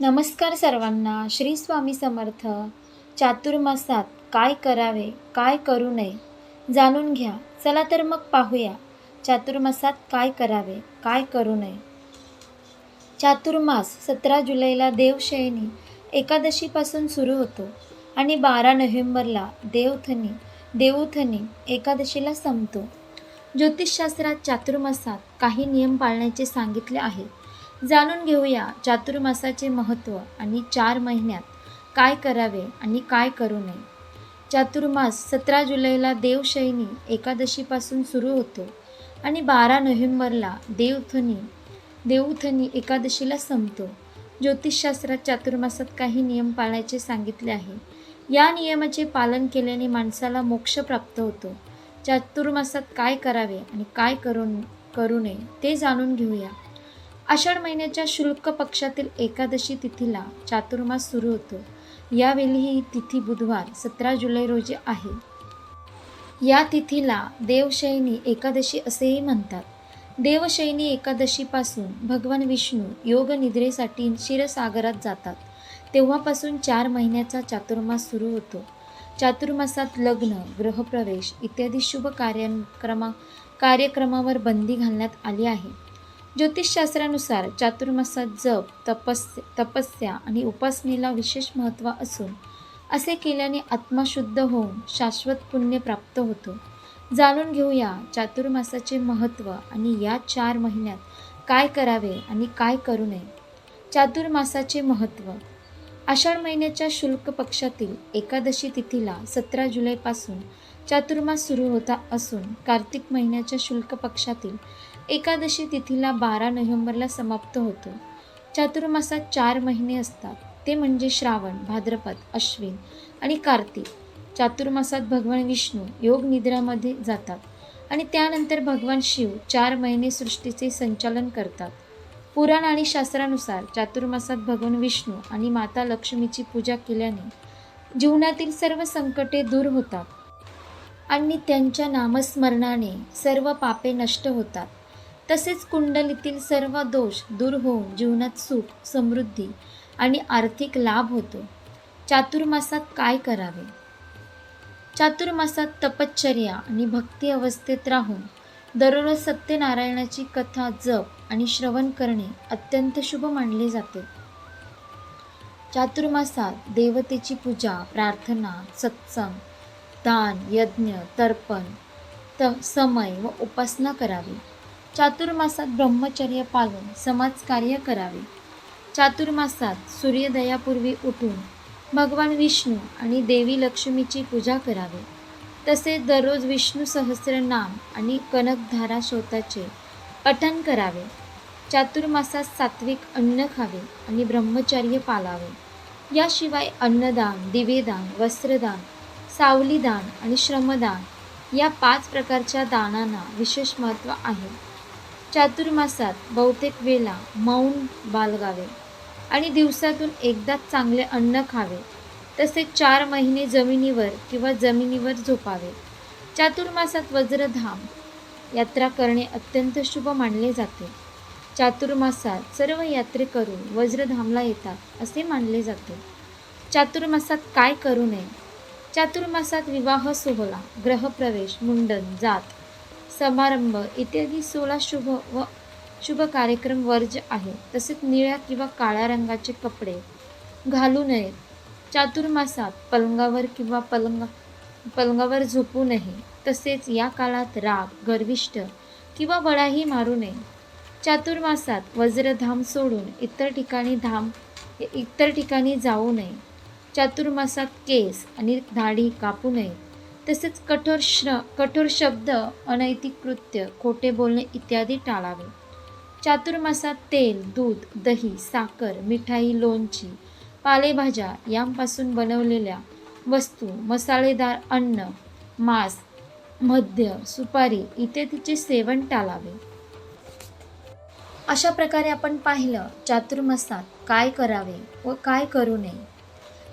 नमस्कार सर्वांना श्री स्वामी समर्थ. चातुर्मासात काय करावे काय करू नये जाणून घ्या. चला तर मग पाहूया चातुर्मासात काय करावे काय करू नये. चातुर्मास सतरा जुलैला देवशयनी एकादशीपासून सुरू होतो आणि बारा नोव्हेंबरला देवथनी देवथनी एकादशीला संपतो. ज्योतिषशास्त्रात चातुर्मासात काही नियम पाळण्याचे सांगितले आहे. जाणून घेऊया चातुर्मासाचे महत्त्व आणि चार महिन्यात काय करावे आणि काय करू नये. चातुर्मास सतरा जुलैला देवशयनी एकादशीपासून सुरू होतो आणि बारा नोव्हेंबरला देवथनी देवथनी एकादशीला संपतो. ज्योतिषशास्त्रात चातुर्मासात काही नियम पाळायचे सांगितले आहे. या नियमाचे पालन केल्याने माणसाला मोक्ष प्राप्त होतो. चातुर्मासात काय करावे आणि काय करू करू नये ते जाणून घेऊया. आषाढ महिन्याच्या शुल्क पक्षातील एकादशी तिथीला चातुर्मास सुरू होतो. यावेळी ही तिथी बुधवार सतरा जुलै रोजी आहे. या तिथीला देवशयनी एकादशी असेही म्हणतात. देवशयनी एकादशीपासून भगवान विष्णू योग निद्रेसाठी क्षीरसागरात जातात. तेव्हापासून चार महिन्याचा चातुर्मास सुरू होतो. चातुर्मासात लग्न गृहप्रवेश इत्यादी शुभ कार्यक्रमा कार्यक्रमावर बंदी घालण्यात आली आहे. ज्योतिषशास्त्रानुसार चातुर्मासात जप तपस् तपस्या आणि उपासनेला विशेष महत्त्व असून असे केल्याने आत्माशुद्ध होऊन शाश्वत पुण्य प्राप्त होतो. जाणून घेऊया चातुर्मासाचे महत्त्व आणि या चार महिन्यात काय करावे आणि काय करू नये. चातुर्मासाचे महत्त्व. आषाढ महिन्याच्या शुल्क पक्षातील एकादशी तिथीला सतरा जुलैपासून चातुर्मास सुरू होता असून कार्तिक महिन्याच्या शुल्क पक्षातील एकादशी तिथीला बारा नोव्हेंबरला समाप्त होतो. चातुर्मासात चार महिने असतात. ते म्हणजे श्रावण भाद्रपद अश्विन आणि कार्तिक. चातुर्मासात भगवान विष्णू योग निद्रामध्ये जातात आणि त्यानंतर भगवान शिव चार महिने सृष्टीचे संचालन करतात. पुराण आणि शास्त्रानुसार चातुर्मासात भगवान विष्णू आणि माता लक्ष्मीची पूजा केल्याने जीवनातील सर्व संकटे दूर होतात आणि त्यांच्या नामस्मरणाने सर्व पापे नष्ट होतात. तसेच कुंडलीतील सर्व दोष दूर होऊन जीवनात सुख समृद्धी आणि आर्थिक लाभ होतो. चातुर्मासात काय करावे? चातुर्मासात तपश्चर्या आणि भक्ती अवस्थेत राहून दररोज सत्यनारायणाची कथा जप आणि श्रवण करणे अत्यंत शुभ मानले जाते. चातुर्मासात देवतेची पूजा प्रार्थना सत्संग दान यज्ञ तर्पण त समय व उपासना करावी. चातुर्मासात ब्रह्मचर्य पाळून समाजकार्य करावे. चातुर्मासात सूर्योदयापूर्वी उठून भगवान विष्णू आणि देवी लक्ष्मीची पूजा करावी. तसेच दररोज विष्णू सहस्रनाम आणि कनकधारा शोताचे पठन करावे. चातुर्मासात सात्विक अन्न खावे आणि ब्रह्मचर्य पाळावे. याशिवाय अन्नदान दिवेदान वस्त्रदान सावलीदान आणि श्रमदान या पाच प्रकारच्या दानांना विशेष महत्त्व आहे. चातुर्मासात बहुतेक वेळा मौन बाळगावे आणि दिवसातून एकदाच चांगले अन्न खावे. तसेच चार महिने जमिनीवर किंवा जमिनीवर झोपावे. चातुर्मासात वज्रधाम यात्रा करणे अत्यंत शुभ मानले जाते. चातुर्मासात सर्व यात्रेकरू वज्रधामला येतात असे मानले जाते. चातुर्मासात काय करू नये? चातुर्मासात विवाह सोहळा ग्रहप्रवेश मुंडन जात समारंभ. इत्यादी सोळा शुभ व शुभ कार्यक्रम वर्ज आहे. तसेच निळ्या किंवा काळ्या रंगाचे कपडे घालू नयेत चातुर्मासात पलंगावर किंवा पलंगा पलंगावर झोपू नये. तसेच या काळात राग गर्विष्ठ किंवा बळाही मारू नये. चातुर्मासात वज्रधाम सोडून इतर ठिकाणी धाम इतर ठिकाणी जाऊ नये. चातुर्मासात केस आणि दाढी कापू नये. तसेच कठोर श्र कठोर शब्द अनैतिक कृत्य खोटे बोलणे इत्यादी टाळावे. चातुर्मासात तेल दूध दही साखर मिठाई लोणची पालेभाज्या यांपासून बनवलेल्या वस्तू मसालेदार अन्न मांस मद्य सुपारी इत्यादीचे सेवन टाळावे. अशा प्रकारे आपण पाहिलं चातुर्मासात काय करावे व काय करू नये.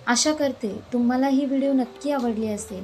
आशा करते तुम्हाला ही व्हिडिओ नक्की आवडली असेल.